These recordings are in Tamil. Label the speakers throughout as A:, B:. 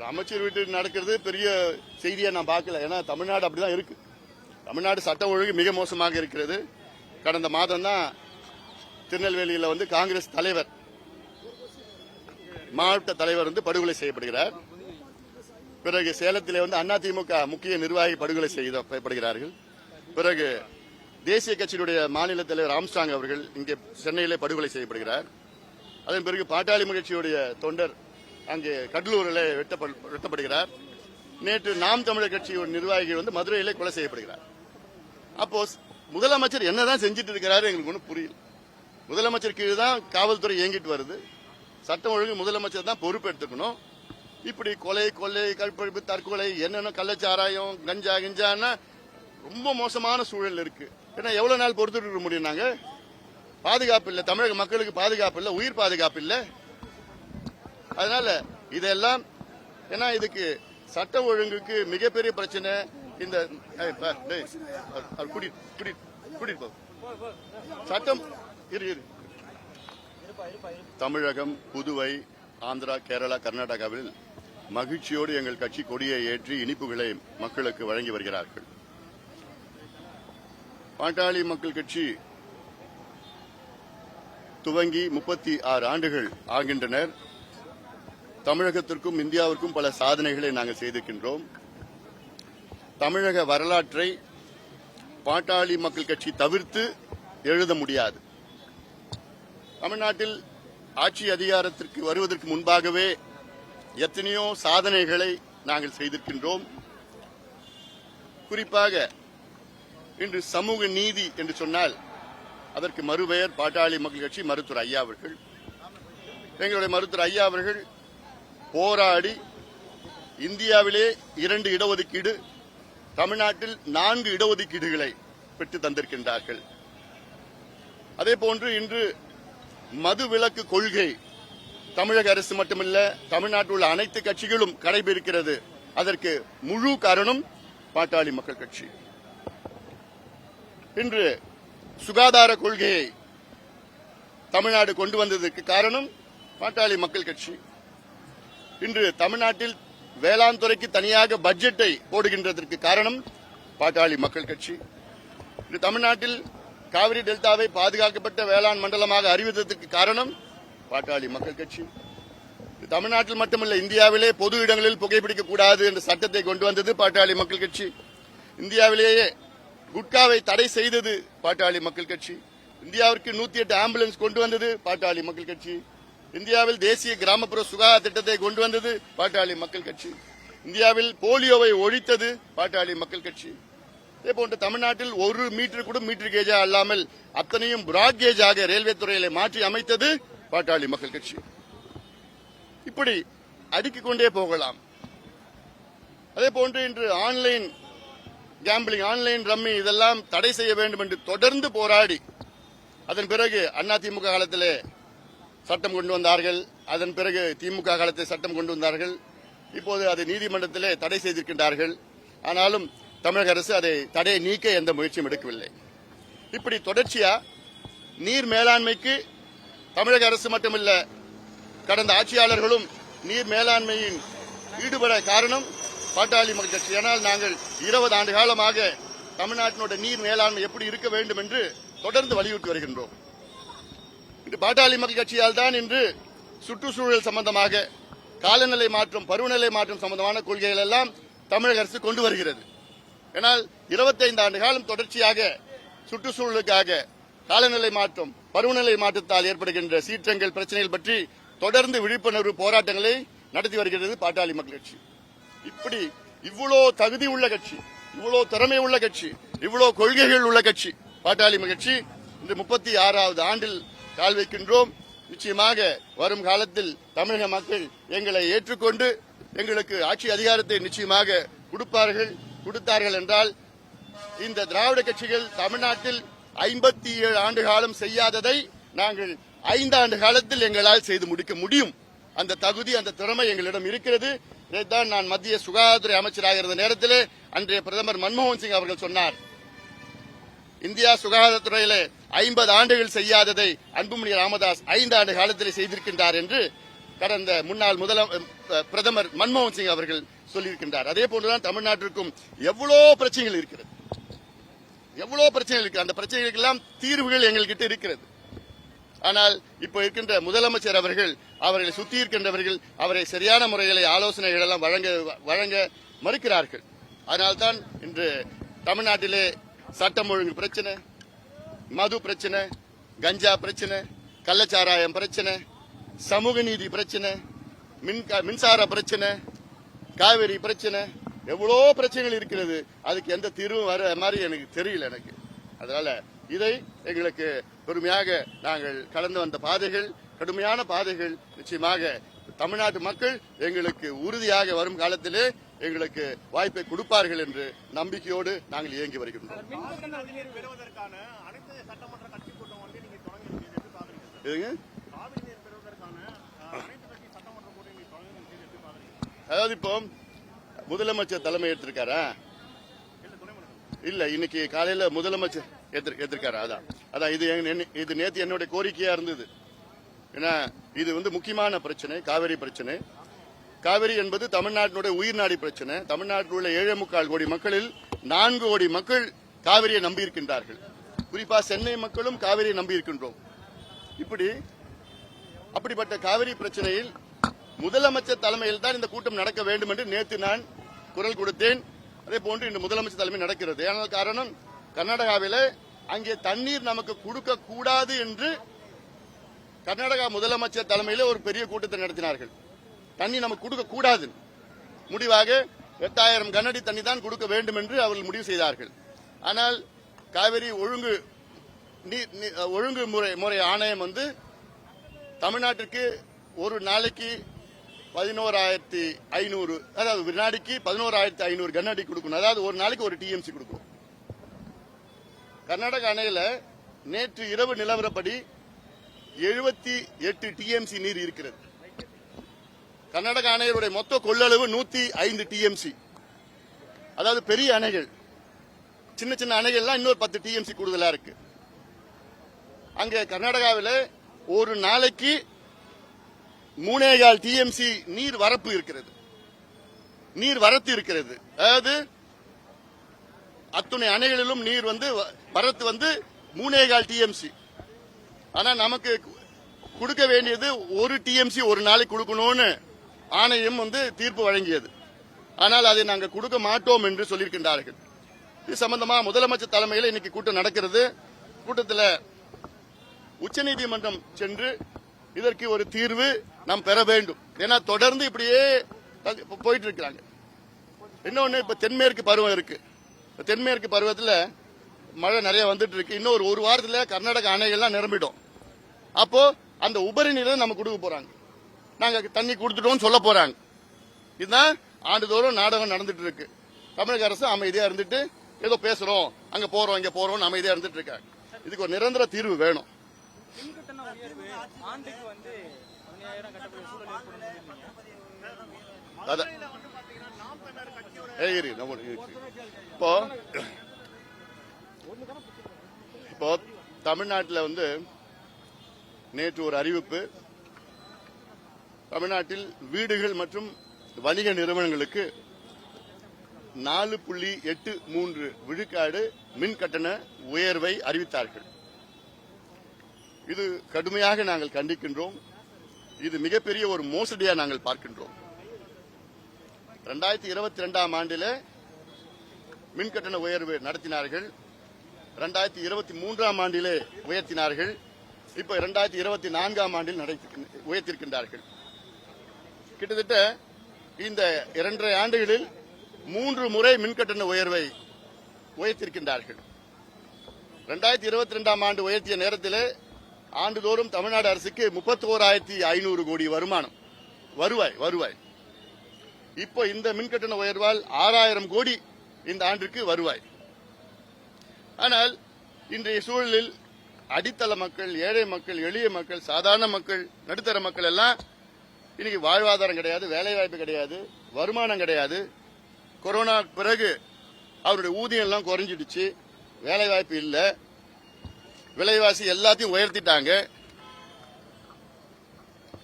A: அமைச்சர் வீட்டு நடக்கிறது பெரிய செய்தியா நான் பார்க்கல. ஏன்னா தமிழ்நாடு அப்படிதான் இருக்கு. தமிழ்நாடு சட்ட ஒழுங்கு மிக மோசமாக இருக்கிறது. கடந்த மாதம் தான் திருநெல்வேலியில் வந்து காங்கிரஸ் தலைவர் மாவட்ட தலைவர் வந்து படுகொலை செய்யப்படுகிறார். பிறகு சேலத்தில் வந்து அதிமுக முக்கிய நிர்வாகி படுகொலை செய்யப்படுகிறார்கள். பிறகு தேசிய கட்சியினுடைய மாநில தலைவர் ஆம்ஸ்டாங் அவர்கள் இங்கே சென்னையிலே படுகொலை செய்யப்படுகிறார். அதன் பிறகு பாட்டாளி முயற்சியுடைய தொண்டர் அங்கே கடலூரில் வெட்டப்படுகிறார். நேற்று நாம் தமிழர் கட்சியின் நிர்வாகிகள் வந்து மதுரையிலே கொலை செய்யப்படுகிறார். அப்போ முதலமைச்சர் என்னதான் செஞ்சுட்டு இருக்கிறாரு எங்களுக்கு ஒன்றும் புரியல. முதலமைச்சர் கீழே தான் காவல்துறை இயங்கிட்டு வருது. சட்டம் ஒழுங்கு முதலமைச்சர் தான் பொறுப்பு எடுத்துக்கணும். இப்படி கொலை கொள்ளை கற்பழிப்பு தற்கொலை என்னென்ன கள்ளச்சாராயம் கஞ்சா கிஞ்சான்னா ரொம்ப மோசமான சூழல் இருக்கு. ஏன்னா எவ்வளவு நாள் பொறுத்துட்டு இருக்க முடியும் நாங்க? பாதுகாப்பு இல்லை. தமிழக மக்களுக்கு பாதுகாப்பு இல்லை உயிர் பாதுகாப்பு இல்லை. அதனால இதெல்லாம் ஏன்னா இதுக்கு சட்ட ஒழுங்குக்கு மிகப்பெரிய பிரச்சனை. இந்த கூட்டிட்டு சட்டம் இரு இரு. தமிழகம் புதுவை ஆந்திரா கேரளா கர்நாடகாவில் மகிழ்ச்சியோடு எங்கள் கட்சி கொடியை ஏற்றி இனிப்புகளை மக்களுக்கு வழங்கி வருகிறார்கள். பாட்டாளி மக்கள் கட்சி துவங்கி முப்பத்தி ஆறு ஆண்டுகள் ஆகின்றனர். தமிழகத்திற்கும் இந்தியாவிற்கும் பல சாதனைகளை நாங்கள் செய்திருக்கின்றோம். தமிழக வரலாற்றை பாட்டாளி மக்கள் கட்சி தவிர்த்து எழுத முடியாது. தமிழ்நாட்டில் ஆட்சி அதிகாரத்திற்கு வருவதற்கு முன்பாகவே எத்தனையோ சாதனைகளை நாங்கள் செய்திருக்கின்றோம். குறிப்பாக இன்று சமூக நீதி என்று சொன்னால் அதற்கு மறுபெயர் பாட்டாளி மக்கள் கட்சி மருத்துவர் ஐயா அவர்கள். எங்களுடைய மருத்துவர் ஐயா அவர்கள் போராடி இந்தியாவிலே இரண்டு இடஒதுக்கீடு தமிழ்நாட்டில் நான்கு இடஒதுக்கீடுகளை பெற்று தந்திருக்கின்றார்கள். அதே போன்று இன்று மது விலக்கு கொள்கை தமிழக அரசு மட்டுமல்ல தமிழ்நாட்டில் உள்ள அனைத்து கட்சிகளும் கடைபிடிக்கிறது. அதற்கு முழு காரணம் பாட்டாளி மக்கள் கட்சி. இன்று சுகாதார கொள்கையை தமிழ்நாடு கொண்டு வந்ததற்கு காரணம் பாட்டாளி மக்கள் கட்சி. இன்று தமிழ்நாட்டில் வேளாண் துறைக்கு தனியாக பட்ஜெட்டை போடுகின்றதற்கு காரணம் பாட்டாளி மக்கள் கட்சி. இன்று தமிழ்நாட்டில் காவிரி டெல்டாவை பாதுகாக்கப்பட்ட வேளாண் மண்டலமாக அறிவித்ததற்கு காரணம் பாட்டாளி மக்கள் கட்சி. தமிழ்நாட்டில் மட்டுமல்ல இந்தியாவிலே பொது இடங்களில் புகைப்பிடிக்க கூடாது என்ற சட்டத்தை கொண்டு வந்தது பாட்டாளி மக்கள் கட்சி. இந்தியாவிலேயே குட்காவை தடை செய்தது பாட்டாளி மக்கள் கட்சி. இந்தியாவிற்கு நூத்தி எட்டு ஆம்புலன்ஸ் கொண்டு வந்தது பாட்டாளி மக்கள் கட்சி. இந்தியாவில் தேசிய கிராமப்புற சுகாதார திட்டத்தை கொண்டு வந்தது பாட்டாளி மக்கள் கட்சி. இந்தியாவில் போலியோவை ஒழித்தது பாட்டாளி மக்கள் கட்சி. இதே போன்று தமிழ்நாட்டில் ஒரு மீட்டர் கூட மீட்டர் கேஜா அல்லாமல் அத்தனையும் பிராட் கேஜாக ரயில்வே துறையில மாற்றி அமைத்தது பாட்டாளி மக்கள் கட்சி. இப்படி அடுக்கிக் கொண்டே போகலாம். அதே போன்று இன்று ஆன்லைன் கேம்பிளிங் ஆன்லைன் ரம்மி இதெல்லாம் தடை செய்ய வேண்டும் என்று தொடர்ந்து போராடி அதன் பிறகு அதிமுக காலத்திலே சட்டம் கொண்டு வந்தார்கள். அதன் பிறகு திமுக காலத்தில் சட்டம் கொண்டு வந்தார்கள். இப்போது அதை நீதிமன்றத்திலே தடை செய்திருக்கின்றார்கள். ஆனாலும் தமிழக அரசு அதை தடையை நீக்க எந்த முயற்சியும் எடுக்கவில்லை. இப்படி தொடர்ச்சியா நீர் மேலாண்மைக்கு தமிழக அரசு மட்டுமல்ல கடந்த ஆட்சியாளர்களும் நீர் மேலாண்மையின் ஈடுபட காரணம் பாட்டாளி மக்கள் கட்சி. ஆனால் நாங்கள் இருபது ஆண்டு காலமாக தமிழ்நாட்டினோட நீர் மேலாண்மை எப்படி இருக்க வேண்டும் என்று தொடர்ந்து வலியுறுத்தி வருகின்றோம். இன்று பாட்டாளி மக்கள் கட்சியால் தான் இன்று சுற்றுச்சூழல் சம்பந்தமாக காலநிலை மாற்றம் பருவநிலை மாற்றம் சம்பந்தமான கொள்கைகள் எல்லாம் தமிழக அரசு கொண்டு வருகிறது. ஏனால் 25 ஆண்டு காலம் தொடர்ச்சியாக சுற்றுச்சூழலுக்காக காலநிலை மாற்றம் பருவநிலை மாற்றத்தால் ஏற்படுகின்ற சீற்றங்கள் பிரச்சனைகள் பற்றி தொடர்ந்து விழிப்புணர்வு போராட்டங்களை நடத்தி வருகிறது பாட்டாளி மக்கள் கட்சி. இப்படி இவ்வளோ தகுதி உள்ள கட்சி இவ்வளோ திறமை உள்ள கட்சி இவ்வளோ கொள்கைகள் உள்ள கட்சி பாட்டாளி மக்கள் கட்சி இந்த முப்பத்தி ஆறாவது ஆண்டில் கால் வைக்கின்றோம். நிச்சயமாக வரும் காலத்தில் தமிழக மக்கள் எங்களை ஏற்றுக்கொண்டு எங்களுக்கு ஆட்சி அதிகாரத்தை நிச்சயமாக கொடுப்பார்கள். கொடுத்தார்கள் என்றால் இந்த திராவிட கட்சிகள் தமிழ்நாட்டில் ஐம்பத்தி ஏழு ஆண்டு காலம் செய்யாததை நாங்கள் ஐந்தாண்டு காலத்தில் எங்களால் செய்து முடிக்க முடியும். அந்த தகுதி அந்த திறமை எங்களிடம் இருக்கிறது. இதைத்தான் நான் மத்திய சுகாதாரத்துறை அமைச்சராக இருந்த நேரத்திலே அன்றைய பிரதமர் மன்மோகன் சிங் அவர்கள் சொன்னார். இந்தியா சுகாதாரத்துறையிலே ஐம்பது ஆண்டுகள் செய்யாததை அன்புமணி ராமதாஸ் ஐந்து ஆண்டு காலத்தில் செய்திருக்கின்றார் என்று கடந்த முன்னாள் முதல பிரதமர் மன்மோகன் சிங் அவர்கள் சொல்லியிருக்கின்றார். அதே போன்றுதான் தமிழ்நாட்டிற்கும் எவ்வளோ பிரச்சனைகள் இருக்கிறது. எவ்வளோ பிரச்சனைகள் இருக்கு அந்த பிரச்சனைகளுக்கெல்லாம் தீர்வுகள் எங்கள்கிட்ட இருக்கிறது. ஆனால் இப்போ இருக்கின்ற முதலமைச்சர் அவர்கள் அவர்களை சுத்தி இருக்கின்றவர்கள் அவரை சரியான முறைகளை ஆலோசனைகள் எல்லாம் வழங்க வழங்க மறுக்கிறார்கள். அதனால்தான் இன்று தமிழ்நாட்டிலே சட்டம் ஒழுங்கு பிரச்சனை மது பிரச்சனை கஞ்சா பிரச்சனை கள்ளச்சாராயம் பிரச்சனை சமூக நீதி பிரச்சனை மின் மின்சார பிரச்சனை காவிரி பிரச்சனை எவ்வளோ பிரச்சனைகள் இருக்கிறது. அதுக்கு எந்த தீர்வும் வர மாதிரி எனக்கு தெரியல எனக்கு. அதனால இதை எங்களுக்கு பெருமையாக நாங்கள் கடந்து வந்த பாதைகள் கடுமையான பாதைகள் நிச்சயமாக தமிழ்நாட்டு மக்கள் எங்களுக்கு உறுதியாக வரும் காலத்திலே எங்களுக்கு வாய்ப்பை கொடுப்பார்கள் என்று நம்பிக்கையோடு நாங்கள் இயங்கி வருகின்றோம். அதாவது இப்போ முதலமைச்சர் தலைமை எடுத்திருக்காரா
B: இல்ல
A: இன்னைக்கு காலையில முதலமைச்சர் ஏத்திரு- ஏத்திருக்காரு அதான். அதான் இது இது நேத்து என்னுடைய கோரிக்கையா இருந்தது. ஏன்னா இது வந்து முக்கியமான பிரச்சனை காவிரி பிரச்சனை. காவிரி என்பது தமிழ்நாட்டினுடைய உயிர்நாடி பிரச்சனை. தமிழ்நாட்டில் உள்ள ஏழு முக்கால் கோடி மக்களில் நான்கு கோடி மக்கள் காவிரியை நம்பியிருக்கின்றார்கள். குறிப்பாக குறிப்பா சென்னை மக்களும் காவிரியை நம்பியிருக்கின்றோம். இப்படி அப்படிப்பட்ட காவிரி பிரச்சனையில் முதலமைச்சர் தலைமையில் தான் இந்த கூட்டம் நடக்க வேண்டும் என்று நேற்று நான் குரல் கொடுத்தேன். அதே போன்று இன்று முதலமைச்சர் தலைமை நடக்கிறது. ஆனால் காரணம் கர்நாடகாவில் அங்கே தண்ணீர் நமக்கு கொடுக்க கூடாது என்று கர்நாடகா முதலமைச்சர் தலைமையில் ஒரு பெரிய கூட்டத்தை நடத்தினார்கள். தண்ணி நமக்கு கொடுக்க கூடாது. முடிவாக எட்டாயிரம் கனஅடி தண்ணி தான் கொடுக்க வேண்டும் என்று அவர்கள் முடிவு செய்தார்கள். ஆனால் காவிரி ஒழுங்கு நீர் ஒழுங்கு முறை முறை ஆணையம் வந்து தமிழ்நாட்டிற்கு ஒரு நாளைக்கு பதினோராயிரத்தி ஐநூறு அதாவது வினாடிக்கு பதினோராயிரத்தி ஐநூறு கன்னடி கொடுக்கணும். அதாவது ஒரு நாளைக்கு ஒரு டிஎம்சி கொடுக்கணும். கர்நாடக அணையில நேற்று இரவு நிலவரப்படி எழுபத்தி எட்டு டிஎம்சி நீர் இருக்கிறது. கர்நாடக அணைகளுடைய மொத்த கொள்ளளவு நூத்தி ஐந்து டிஎம்சி அதாவது பெரிய அணைகள். சின்ன சின்ன அணைகள்லாம் இன்னொரு பத்து டிஎம்சி கூடுதலா இருக்கு. அங்க கர்நாடகாவில் ஒரு நாளைக்கு மூணேகால் டிஎம்சி நீர் வரப்பு இருக்கிறது. நீர் வரத்து இருக்கிறது. அதாவது அத்துணை அணைகளிலும் நீர் வந்து வ- வரத்து வந்து மூணேகால் டிஎம்சி ஆனா நமக்கு கொடுக்க வேண்டியது ஒரு டிஎம்சி ஒரு நாளைக்கு கொடுக்கணும்னு ஆணையம் வந்து தீர்ப்பு வழங்கியது. ஆனால் அதை நாங்கள் கொடுக்க மாட்டோம் என்று சொல்லியிருக்கின்றார்கள். இது சம்பந்தமா முதலமைச்சர் தலைமையில் இன்னைக்கு கூட்டம் நடக்கிறது. கூட்டத்தில் உச்சநீதிமன்றம் சென்று இதற்கு ஒரு தீர்வு நாம் பெற வேண்டும். ஏன்னா தொடர்ந்து இப்படியே போயிட்டு இருக்கிறாங்க இன்னொன்று இப்போ தென்மேற்கு பருவம் இருக்கு. தென்மேற்கு பருவத்தில் மழை நிறைய வந்துட்டு இருக்கு இன்னும் ஒரு ஒரு வாரத்தில் கர்நாடக அணைகள்லாம் நிரம்பிடும். அப்போ அந்த உபரி நீரை நம்ம கொடுக்க போறாங்க. நாங்க தண்ணி கொடுத்துட்டோம்னு சொல்ல போறாங்க. இதுதான் ஆண்டுதோறும் நாடகம் நடந்துட்டு இருக்கு. தமிழக அரசு அமைதியா இருந்துட்டு ஏதோ பேசுறோம் அங்க போறோம் இங்க போறோம் அமைதியா இருந்துட்டு இருக்காங்க. இதுக்கு ஒரு நிரந்தர தீர்வு வேணும். இப்போ இப்போ தமிழ்நாட்டில் வந்து நேற்று ஒரு அறிவிப்பு தமிழ்நாட்டில் வீடுகள் மற்றும் வணிக நிறுவனங்களுக்கு நாலு புள்ளி எட்டு மூன்று விழுக்காடு மின் கட்டண உயர்வை அறிவித்தார்கள். இது கடுமையாக நாங்கள் கண்டிக்கின்றோம். இது மிகப்பெரிய ஒரு மோசடியாக நாங்கள் பார்க்கின்றோம். ரெண்டாயிரத்தி இருபத்தி ரெண்டாம் ஆண்டில் மின் கட்டண உயர்வு நடத்தினார்கள். ரெண்டாயிரத்தி இருபத்தி மூன்றாம் ஆண்டிலே உயர்த்தினார்கள். இப்போ இரண்டாயிரத்தி இருபத்தி நான்காம் ஆண்டில் உயர்த்திருக்கின்றார்கள். கிட்டத்தட்ட இந்த இரண்டரை ஆண்டுகளில் மூன்று முறை மின்கட்டண உயர்வை உயர்த்திருக்கின்றார்கள் ரெண்டாயிரத்தி இருபத்தி ரெண்டாம் ஆண்டு உயர்த்திய நேரத்தில் ஆண்டுதோறும் தமிழ்நாடு அரசுக்கு முப்பத்தி ஓராயிரத்தி ஐநூறு கோடி வருமானம். வருவாய் வருவாய். இப்போ இந்த மின்கட்டண உயர்வால் ஆறாயிரம் கோடி இந்த ஆண்டிற்கு வருவாய். ஆனால் இன்றைய சூழலில் அடித்தள மக்கள் ஏழை மக்கள் எளிய மக்கள் சாதாரண மக்கள் நடுத்தர மக்கள் எல்லாம் இன்னைக்கு வாழ்வாதாரம் கிடையாது வேலை வாய்ப்பு கிடையாது வருமானம் கிடையாது. கொரோனா பிறகு அவருடைய ஊதியம் எல்லாம் குறைஞ்சிடுச்சு. வேலை வாய்ப்பு இல்லை. விலைவாசி எல்லாத்தையும் உயர்த்திட்டாங்க.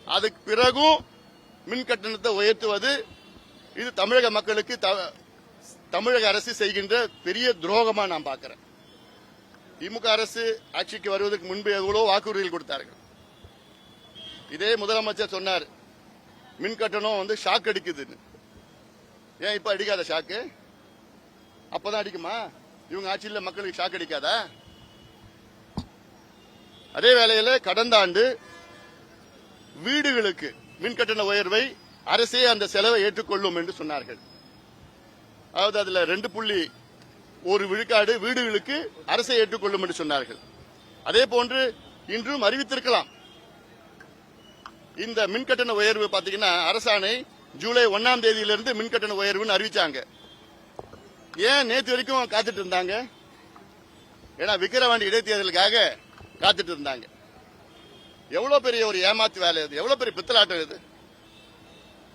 A: அதுக்கு பிறகும் மின் கட்டணத்தை உயர்த்துவது இது தமிழக மக்களுக்கு த- தமிழக அரசு செய்கின்ற பெரிய துரோகமா நான் பார்க்கிறேன். திமுக அரசு ஆட்சிக்கு வருவதற்கு முன்பு எவ்வளவு வாக்குறுதிகள் கொடுத்தார்கள். இதே முதலமைச்சர் சொன்னார் மின் கட்டணம் வந்து ஷாக் அடிக்குதுன்னு. ஏன் இப்ப அடிக்காத ஷாக்கு அப்பதான் அடிக்குமா? இவங்க ஆட்சியில் மக்களுக்கு ஷாக் அடிக்காதா? அதே வேளையில கடந்த ஆண்டு வீடுகளுக்கு மின் கட்டண உயர்வை அரசே அந்த செலவை ஏற்றுக்கொள்ளும் என்று சொன்னார்கள். அதாவது அதுல ரெண்டு புள்ளி ஒரு விழுக்காடு வீடுகளுக்கு அரசை ஏற்றுக்கொள்ளும் என்று சொன்னார்கள். அதே போன்று இன்றும் அறிவித்திருக்கலாம். இந்த மின்கட்டண உயர்வு பாத்தீங்கன்னா அரசாணை ஜூலை ஒன்னாம் தேதியிலிருந்து மின்கட்டண உயர்வுன்னு அறிவிச்சாங்க. ஏன் நேற்று வரைக்கும் காத்துட்டு இருந்தாங்க? ஏன்னா விக்கிரவாண்டி இடைத்தேர்தலுக்காக காத்துட்டு இருந்தாங்க. எவ்வளவு பெரிய ஒரு ஏமாத்து வேலை இது எவ்வளவு பெரிய பித்தலாட்டம் இது?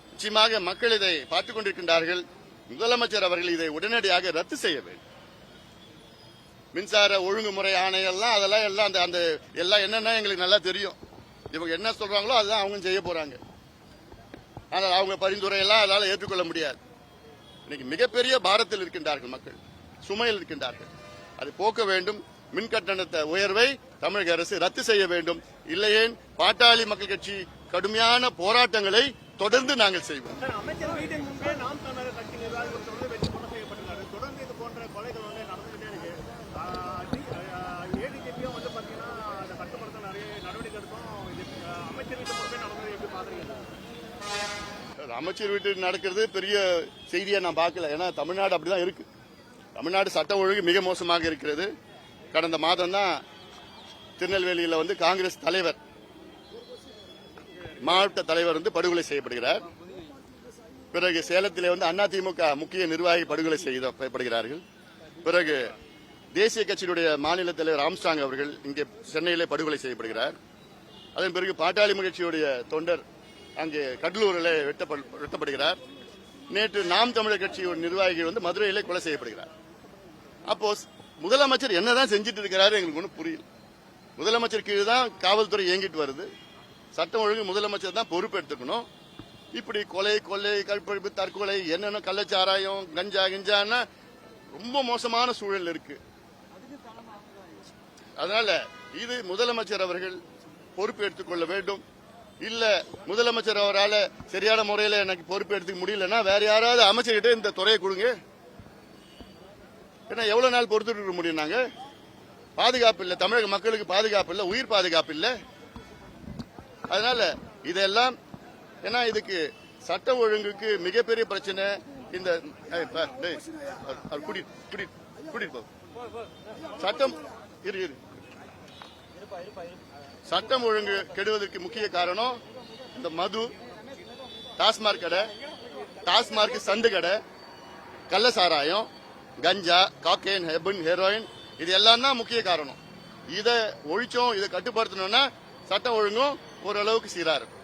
A: நிச்சயமாக மக்கள் இதை பார்த்துக் கொண்டிருக்கின்றார்கள். முதலமைச்சர் அவர்கள் இதை உடனடியாக ரத்து செய்ய வேண்டும். மின்சார ஒழுங்குமுறை ஆணையெல்லாம் அதெல்லாம் எல்லாம் அந்த அந்த எல்லாம் என்னன்னா எங்களுக்கு நல்லா தெரியும். இவங்க என்ன சொல்றாங்களோ அதுதான் அவங்க செய்ய போறாங்க. ஆனால் அவங்க பரிந்துரையெல்லாம் அதால் அதனால ஏற்றுக்கொள்ள முடியாது. இன்னைக்கு மிகப்பெரிய பாரத்தில் இருக்கின்றார்கள் மக்கள். சுமையில் இருக்கின்றார்கள். அதை போக்க வேண்டும். மின் கட்டணத்தை உயர்வை தமிழக அரசு ரத்து செய்ய வேண்டும். இல்லையேன் பாட்டாளி மக்கள் கட்சி கடுமையான போராட்டங்களை தொடர்ந்து நாங்கள் செய்வோம்
B: சார் அமைச்சர் வீட்டின் முன்பே நாம் தமிழர் கட்சி நிர்வாகிகள் ஒருத்தர் வந்து வெற்றி கொலை செய்யப்பட்டிருக்காரு தொடர்ந்து இது போன்ற கொலைகள் வந்து நடந்துகிட்டே இருக்கு ஏடிஜிபியும் வந்து பாத்தீங்கன்னா அதை கட்டுப்படுத்த நிறைய நடவடிக்கை எடுக்கும் இது ஆஹ், அமைச்சர் வீட்டு முன்பே நடந்தது எப்படி பாக்குறீங்க
A: அமைச்சர் வீட்டில் நடக்கிறது பெரிய செய்தியை நான் பார்க்கல. ஏன்னா தமிழ்நாடு அப்படிதான் இருக்கு. தமிழ்நாடு சட்டம் ஒழுங்கு மிக மோசமாக இருக்கிறது. கடந்த மாதம் தான் திருநெல்வேலியில் வந்து காங்கிரஸ் தலைவர் மாவட்ட தலைவர் வந்து படுகொலை செய்யப்படுகிறார். பிறகு சேலத்திலே வந்து அதிமுக முக்கிய நிர்வாகி படுகொலை செய்யப்படுகிறார்கள். பிறகு தேசிய கட்சியினுடைய மாநில தலைவர் ஆம்ஸ்டாங் அவர்கள் இங்கே சென்னையிலே படுகொலை செய்யப்படுகிறார். அதன் பிறகு பாட்டாளி கட்சியுடைய தொண்டர் அங்கே கடலூரில் வெட்டப்படுகிறார். நேற்று நாம் தமிழர் கட்சியின் நிர்வாகிகள் வந்து மதுரையிலே கொலை செய்யப்படுகிறார். அப்போ முதலமைச்சர் என்னதான் செஞ்சுட்டு இருக்கிறாரு எங்களுக்கு ஒன்றும் புரியல. முதலமைச்சர் கீழே தான் காவல்துறை இயங்கிட்டு வருது. சட்டம் ஒழுங்கு முதலமைச்சர் தான் பொறுப்பு எடுத்துக்கணும். இப்படி கொலை கொள்ளை கற்பழிப்பு தற்கொலை என்னென்ன கள்ளச்சாராயம் கஞ்சா கிஞ்சான்னா ரொம்ப மோசமான சூழல் இருக்கு. அதனால இது முதலமைச்சர் அவர்கள் பொறுப்பு எடுத்துக்கொள்ள வேண்டும். இல்ல முதலமைச்சர் அவரால் சரியான முறையில் எனக்கு பொறுப்பு எடுத்துக்க முடியலன்னா வேற யாராவது அமைச்சர்கிட்ட இந்த துறையை கொடுங்க. ஏன்னா எவ்வளவு நாள் பொறுத்துட்டு இருக்க முடியும் நாங்க? பாதுகாப்பு இல்லை தமிழக மக்களுக்கு பாதுகாப்பு இல்லை உயிர் பாதுகாப்பு இல்லை. அதனால இதெல்லாம் ஏன்னா இதுக்கு சட்ட ஒழுங்குக்கு மிகப்பெரிய பிரச்சனை. இந்த குடி குடி டேய், அவர் அவர் போ சட்டம் இரு இரு. சட்டம் ஒழுங்கு கெடுவதற்கு முக்கிய காரணம் இந்த மது டாஸ்மாக் கடை டாஸ்மார்க் சந்து கடை கள்ள சாராயம் கஞ்சா காக்கேன் ஹெபன் ஹெரோயின் இது எல்லாம் தான் முக்கிய காரணம். இதை ஒழிச்சோம் இதை கட்டுப்படுத்தணும்னா சட்டம் ஒழுங்கும் ஓரளவுக்கு சீரா இருக்கும்.